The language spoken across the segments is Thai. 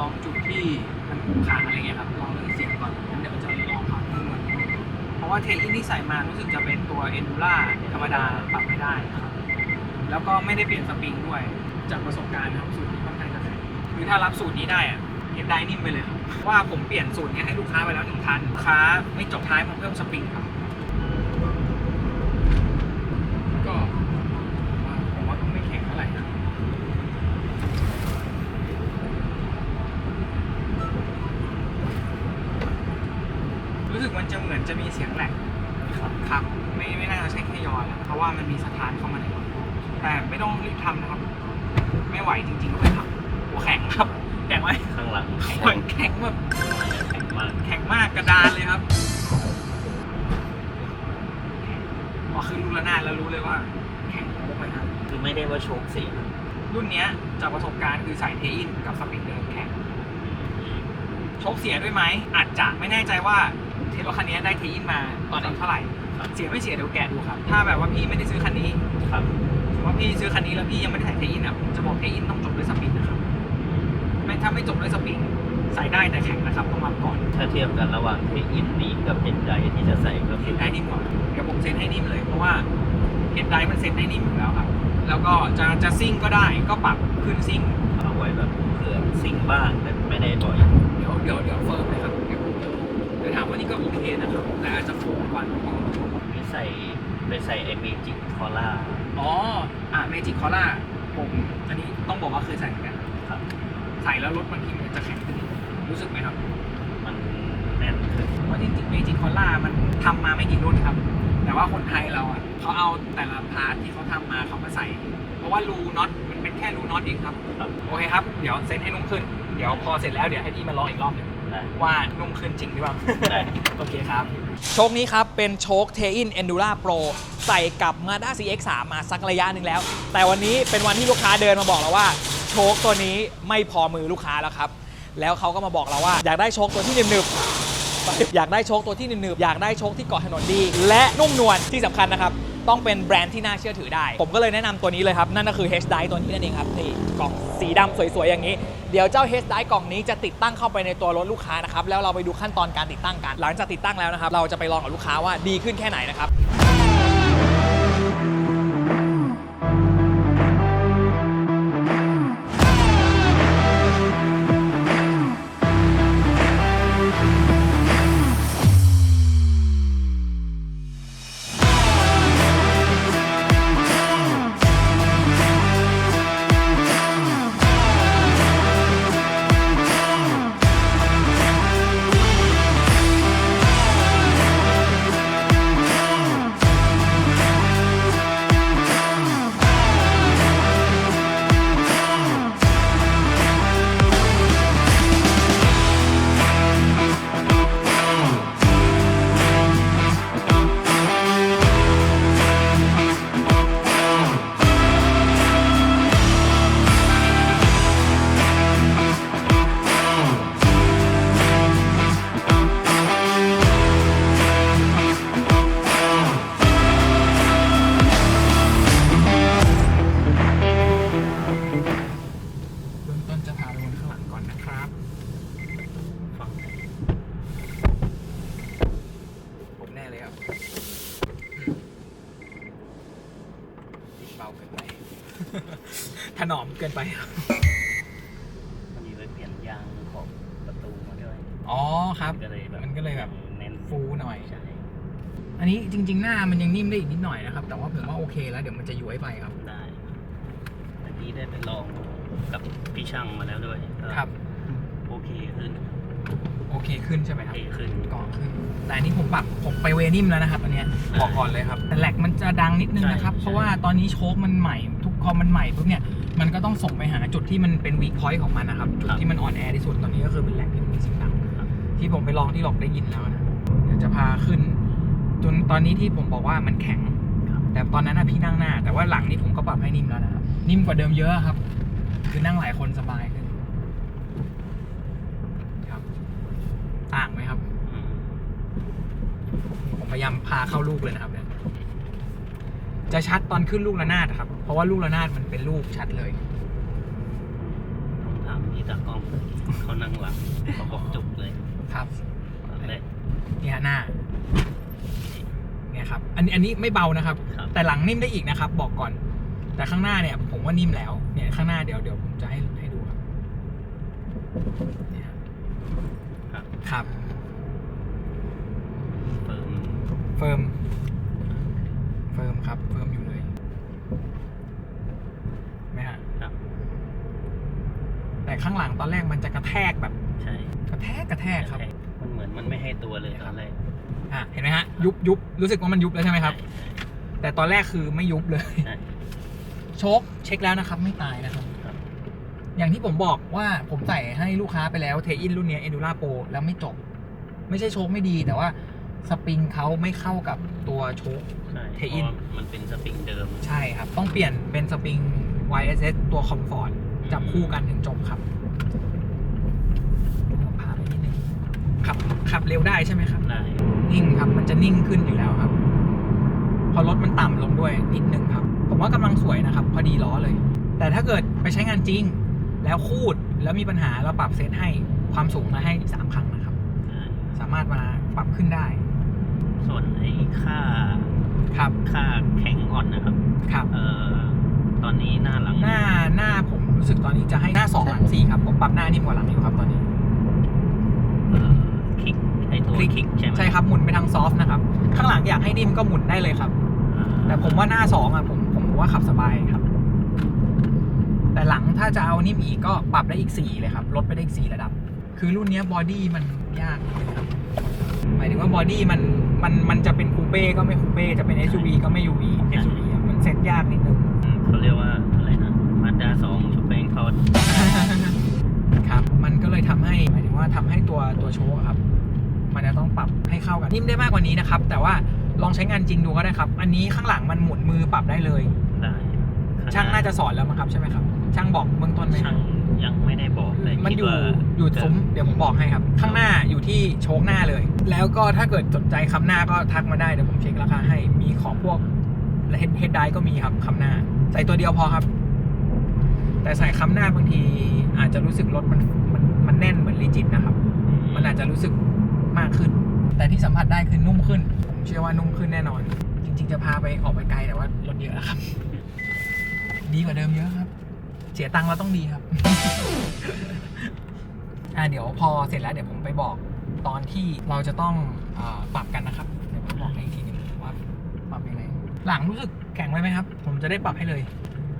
ลองจุดที่มันขรุขระอะไรเงี้ยครับลองเรื่องเสียงก่อนเดี๋ยวจะลองความนุ่มมันเพราะว่าเทอินที่ใส่มารู้สึกจะเป็นตัวเอนดูล่าธรรมดาปรับไม่ได้ครับแล้วก็ไม่ได้เปลี่ยนสปริงด้วยจากประสบการณ์นะครับสูตรนี้ค่อนข้างจะแข็งคือถ้ารับสูตรนี้ได้อะเห็นได้นิ่มไปเลยครับว่าผมเปลี่ยนสูตรนี้ให้ลูกค้าไปแล้วหนึ่งคันลูกค้าไม่จบท้ายมเพิ่มสปริงครับ ก็ผมว่าผมว่าก็ไม่แข็งเท่าไหร่นะ รู้สึกมันจะเหมือนจะมีเสียงแหลกครับไม่ไม่น่าจะใช่แค่ยอแล้วเพราะว่ามันมีสถานเข้ามาในรถแต่ไม่ต้องรีบทำนะครับ ไม่ไหวจริงๆก็ไม่ทำหัวแข็งครับแข็งไหมข้างหลังแข็งแข็งแบบแข็งมากแข็งมากกระดานเลยครับพอขึ้นลูกระนาดแล้วรู้เลยว่าแข็งมากเลยครับคือไม่ได้ว่าโชคเสียรุ่นเนี้ยจากประสบการณ์คือใส่เทอินกับสปริงเดิมแข็งโชคเสียด้วยไหมอาจจะไม่แน่ใจว่า เทรถคันนี้ได้เทอินมาตอนอายุเท่าไหร่ครับเสียไม่เสียเดี๋ยวแกะดูครับ ถ้าแบบว่าพี่ไม่ได้ซื้อคันนี้ครับสมมติว่าพี่ซื้อคันนี้แล้วพี่ยังไม่ได้ใส่เทอินอะผมจะบอกเทอินต้องจบด้วยสปริงนะครับ ไม่ถ้าไม่จบด้วยสปริงใส่ได้แต่แข็งนะครับต้องรับก่อนถ้าเทียบกันระหว่างเทอินนี้กับเฮดไดที่จะใส่ก็เซ็คืนอได้นิ่มกว่าเดี๋ยวผมเซ็นให้นิ่มเลยเพราะว่าเฮดไดมันเซ็นได้นิ่มอยู่แล้วครับ แล้วก็จะจะซิ่งก็ได้ก็ปรับขึ้นซิ่ง เอาไว้แบบเผื่อซิงบ้างแต่ไม่ได้บ่อย เดี๋ยวเดี๋ยวเดี๋ยวเฟิร์มเลยครับ ถามว่านี่ก็โอเคนะครับ แต่อาจจะโฟมกว่านิดนึงไม่ใส่ไปใส่ไอเมจิกคอล่าอ๋ออะเมจิกคอล่าผมอันนี้ต้องบอกว่าเคยใส่เหมือนกัน ครับ ใส่แล้วรถบางทีมันจะแข็งขึ้นนิดนึงรู้สึกไหมครับ มันแน่นขึ้นว่าจริงๆเมจิกคอล่ามันทำมาไม่กี่รุ่นครับ แต่ว่าคนไทยเราอะเขาเอาแต่ละพาร์ทที่เขาทำมาเขามาใส่ เพราะว่ารูน็อตมันเป็นแค่รูน็อตเองครับครับโอเคครับ เดี๋ยวเซ็นให้นุ่มขึ้น เดี๋ยวพอเสร็จแล้วเดี๋ยวให้พี่มาลองอีกรอบหนึงได้ ว่านุ่มขึ้นจริงหรือเปล่าได้โอเคครับ โชคนี้ครับ เป็นโชคเทอิน Endura Pro ใส่กับ Mazda CX-3 มาสักระยะหนึ่งแล้ว แต่วันนี้เป็นวันที่ลูกค้าเดินมาบอกเราว่า โชคตัวนี้ไม่พอมือลูกค้าแล้วครับ แล้วเขาก็มาบอกเราว่า อยากได้โชคตัวที่หนึบๆอยากได้โชคตัวที่หนึบๆอยากได้โชคที่เกาะถนนดี และนุ่มนวลที่สำคัญนะครับ ต้องเป็นแบรนด์ที่น่าเชื่อถือได้ ผมก็เลยแนะนำตัวนี้เลยครับ นั่นก็คือ H d i ตัวนี้นั่นเองครับนี่กล่องสีดำสวยๆ อย่างนี้ เดี๋ยวเจ้า H d i กล่องนี้จะติดตั้งเข้าไปในตัวรถลูกค้านะครับแล้วเราไปดูขั้นตอนการติดตั้งกัน หลังจากติดตั้งแล้วนะครับเราจะไปลองกับลูกค้าว่าดีขึ้นแค่ไหนนะครับ ถนอมเกินไปครับมันมีไว้เปลี่ยนยางของประตูมาด้วยอ๋อครับ ก็เลยแบบมันก็เลยแบบ เน้นฟูหน่อย ใช่อันนี้จริง ๆ หน้ามันยังนิ่มได้อีกนิดหน่อยนะครับ แต่ว่าผมว่าโอเคแล้วเดี๋ยวมันจะย้วยไปครับ ได้เมื่อกี้ได้ไปลองกับพี่ช่างมาแล้วด้วยก็ครับ โอเคขึ้นโอเคขึ้นใช่ไหมโอครับ เคขึ้น ก่อนขึ้น แต่อันนี้ผมปรับผมไปเวนิ่มแล้วนะครับอันเนี้ยบอกก่อนเลยครับ แต่แหลกมันจะดังนิดนึงนะครับ ใช่เพราะว่าตอนนี้โชคมันใหม่ ทุกคอมมันใหม่ปุ๊บเนี่ย มันก็ต้องส่งไปหาจุดที่มันเป็นวีคพอยต์ของมันนะครับ จุดที่มันอ่อนแอที่สุดตอนนี้ก็คือเป็นแหลกที่มันมีเสียงดังครับที่ผมไปลองที่หลอกได้ยินแล้วนะเดี๋ยวจะพาขึ้น จนตอนนี้ที่ผมบอกว่ามันแข็งครับแต่ตอนนั้นนะพี่นั่งหน้า แต่ว่าหลังนี่ผมก็ปรับให้นิ่มแล้วนะครับนิ่มกว่าเดิมเยอะครับ คือนั่งหลายคนสบายขึ้นครับต่างไหมครับอืมผมพยายามพาเข้าลูกเลยนะครับเนี่ย จะชัดตอนขึ้นลูกระนาดอะครับ เพราะว่าลูกระนาดมันเป็นลูกชัดเลย ผมถามเอมีตากล้องเขานั่งหลังเขาบอกจุกเลยครับตอนแรกเนี่ยหน้าเนี่ยครับ อันนี้อันนี้ไม่เบานะครับ ครับแต่หลังนิ่มได้อีกนะครับ บอกก่อน แต่ข้างหน้าเนี่ย ผมว่านิ่มแล้วเนี่ยข้างหน้าเดี๋ยวเดี๋ยวผมจะให้ให้ดูครับเนี่ยครับ ครับครับเฟิร์มเฟิร์มเฟิร์มครับเฟิร์มอยู่เลยไหมฮะครับ แต่ข้างหลังตอนแรกมันจะกระแทกแบบ ใช่กระแทกกระแทกครับ มันเหมือนมันไม่ให้ตัวเลยตอนแรกอะเห็นไหมฮะ ยุบยุบรู้สึกว่ามันยุบแล้วใช่ไหมครับใช่แต่ตอนแรกคือไม่ยุบเลยใช่โชคเช็คแล้วนะครับ ไม่ตายนะครับครับ อย่างที่ผมบอกว่าผมใส่ให้ลูกค้าไปแล้วเทอินรุ่นเนี้เอดูล่าโปแล้วไม่จบ ไม่ใช่โชคไม่ดีแต่ว่า สปริงเขาไม่เข้ากับตัวโชค ใช่เทเพอินราะว่ามันเป็นสปริงเดิม ใช่ครับ ต้องเปลี่ยนเป็นสปริง YSS ตัวคอมฟอร์ตจับคู่กันถึงจบครับผมพาไปนิดนึงขับขับเร็วได้ใช่ไหมครับ ได้ นิ่งครับ มันจะนิ่งขึ้นอยู่แล้วครับ พอรถมันต่ำลงด้วยนิดนึงครับ ผมว่ากำลังสวยนะครับ พอดีล้อเลย แต่ถ้าเกิดไปใช้งานจริง แล้วคูดแล้วมีปัญหาเราปรับเซตให้ความสูงมาให้สามครั้งนะครับได้สามารถมาปรับขึ้นได้ ส่วนไอ้ค่าครับค่าแข็งอ่อนนะครับครับ เอ่อตอนนี้หน้าหลังหน้าหน้าผมรู้สึกตอนนี้จะให้หน้าสองหลังสี่ครับผมปรับหน้านิ่มกว่าหลังอยู่ครับตอนนี้เอ่อคลิกไอ้ตัวคลิกคลิกใช่ไหมใช่ครับหมุนไปทางซอฟต์นะครับข้างหลังอยากให้นิ่มก็หมุนได้เลยครับ อ่าแต่ผมว่าหน้าสองอะผมผมว่าขับสบายครับ แต่หลังถ้าจะเอานิ่มอีกก็ปรับได้อีกสี่เลยครับลดไปได้อีกสี่ระดับ คือรุ่นเนี้บอดี้มันยากนิดนึงครับหมายถึงว่าบอดี้มัน มันมันจะเป็นคูเป้ก็ไม่คูเป้จะเป็น SUV ก็ไม่ UV SUV อะมันเซ็ตยากนิดนึง อืมเขาเรียกว่าอะไรนะมาด้าสองชุบแป้งทอดครับ มันก็เลยทำให้หมายถึงว่าทำให้ตัวตัวโชว์อะครับ มันจะต้องปรับให้เข้ากันนิ่มได้มากกว่านี้นะครับ แต่ว่าลองใช้งานจริงดูก็ได้ครับ อันนี้ข้างหลังมันหมุนมือปรับได้เลย ได้ช่างน่าจะสอนแล้วมั้งครับใช่ไหมครับ ช่างบอกเบื้องต้นไหมช่าง ยังไม่ได้บอกเลยมันอยู่อยู่ซุ้มเดี๋ยวผมบอกให้ครับ ข้างหน้าอยู่ที่โชคหน้าเลย แล้วก็ถ้าเกิดสนใจคำหน้าก็ทักมาได้เดี๋ยวผมเช็คราคาให้มีของพวกเฮดเฮดไดก็มีครับคำหน้า ใส่ตัวเดียวพอครับ แต่ใส่คำหน้าบางทีอาจจะรู้สึกรถมันมันมันแน่นเหมือนลีจิตนะครับ มันอาจจะรู้สึกมากขึ้น แต่ที่สัมผัสได้คือนุ่มขึ้น ผมเชื่อว่านุ่มขึ้นแน่นอน จริง ๆ จะพาไปออกไปไกลแต่ว่ารถเยอะแล้วครับ ดีกว่าเดิมเยอะครับเสียตังค์เราต้องดีครับ อ่าเดี๋ยวพอเสร็จแล้วเดี๋ยวผมไปบอกตอนที่เราจะต้องอาปรับกันนะครับ เดี๋ยวผมบอกให้อีกทีหนึงว่าปรับยังไง หลังรู้สึกแข็งไว้ไหมครับ ผมจะได้ปรับให้เลย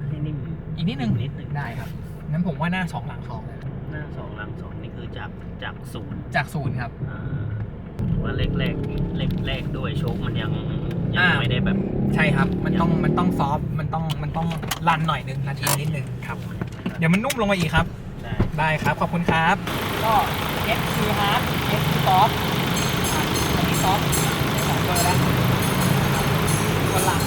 ให้นิ่มอีกนิดนึงนิดนึงได้ครับงั้นผมว่าหน้าสองหลังสองหน้าสองหลังสองนี่คือจากจากศูนย์จากศูนย์ครับอ่าว่าเลขแรกเลขแรกด้วยโชคมันยัง อ่า ไม่ได้แบบใช่ครับ มันต้องมันต้องซอฟมันต้องมันต้องรันหน่อยนึงรันเอียนิดนึงครับ เดี๋ยวมันนุ่มลงมาอีกครับ ได้ได้ครับ ขอบคุณครับ ก็เอ F คือฮาร์ดเอ F คือซอฟอันนี้ซอฟเบอร์แล้วส่วนหลัง